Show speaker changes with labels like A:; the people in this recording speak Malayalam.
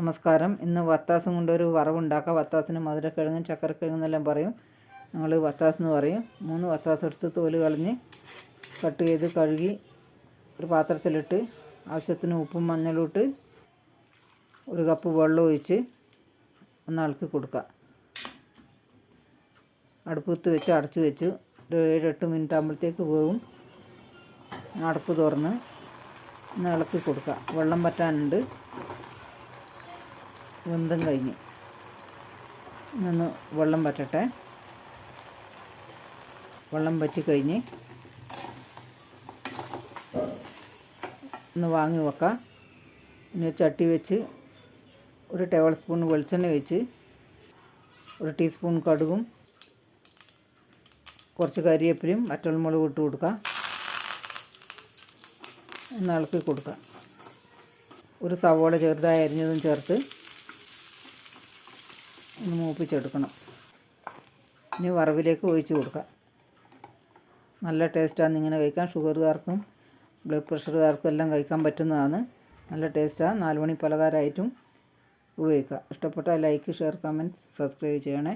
A: നമസ്കാരം. ഇന്ന് വത്താസും കൊണ്ടൊരു വറവുണ്ടാക്കാം. വത്താസിന് മധുരക്കിഴങ്ങും എന്നെല്ലാം പറയും. ഞങ്ങൾ വത്താസ് എന്ന് പറയും. മൂന്ന് വത്താസ് എടുത്ത് തോൽ കളഞ്ഞ് കട്ട് ചെയ്ത് കഴുകി ഒരു പാത്രത്തിലിട്ട് ആവശ്യത്തിന് ഉപ്പും മഞ്ഞളും ഇട്ട് ഒരു കപ്പ് വെള്ളം ഒഴിച്ച് ഒന്നാൾക്ക് കൊടുക്കാം. കൊടുക്കുക അടുപ്പത്ത് വെച്ച് അടച്ച് വെച്ച് ഒരു ഏഴെട്ട് മിനിറ്റ് ആകുമ്പോഴത്തേക്ക് വേവും. അടപ്പ് തുറന്ന് ഇളക്കി കൊടുക്കുക വെള്ളം പറ്റാനുണ്ട് വെന്തും കഴിഞ്ഞ്. ഇന്നൊന്ന് വെള്ളം പറ്റട്ടെ വെള്ളം വറ്റിക്കഴിഞ്ഞ് കഴിഞ്ഞ് ഒന്ന് വാങ്ങി വെക്കാം. പിന്നെ ചട്ടി വെച്ച് ഒരു ടേബിൾ സ്പൂൺ വെളിച്ചെണ്ണ വെച്ച് ഒരു ടീസ്പൂൺ കടുകും കുറച്ച് കരിയേപ്പിലും മുളക് ഇട്ട് കൊടുക്കാം. ഒന്ന് ഇളക്കി കൊടുക്കാം. ഒരു സവോള ചെറുതായി അരിഞ്ഞതും ചേർത്ത് ഒന്ന് മൂപ്പിച്ചെടുക്കണം. ഇനി വറവിലേക്ക് ഒഴിച്ച് കൊടുക്കാം. നല്ല ടേസ്റ്റാണ് ഇങ്ങനെ കഴിക്കാൻ ഷുഗറുകാർക്കും ബ്ലഡ് പ്രഷറുകാർക്കും എല്ലാം കഴിക്കാൻ പറ്റുന്നതാണ്. നല്ല ടേസ്റ്റാണ് നാലുമണി പലഹാരമായിട്ടും ഉപയോഗിക്കുക ഇഷ്ടപ്പെട്ടാൽ ലൈക്ക് ഷെയർ കമന്റ് സബ്സ്ക്രൈബ് ചെയ്യണേ.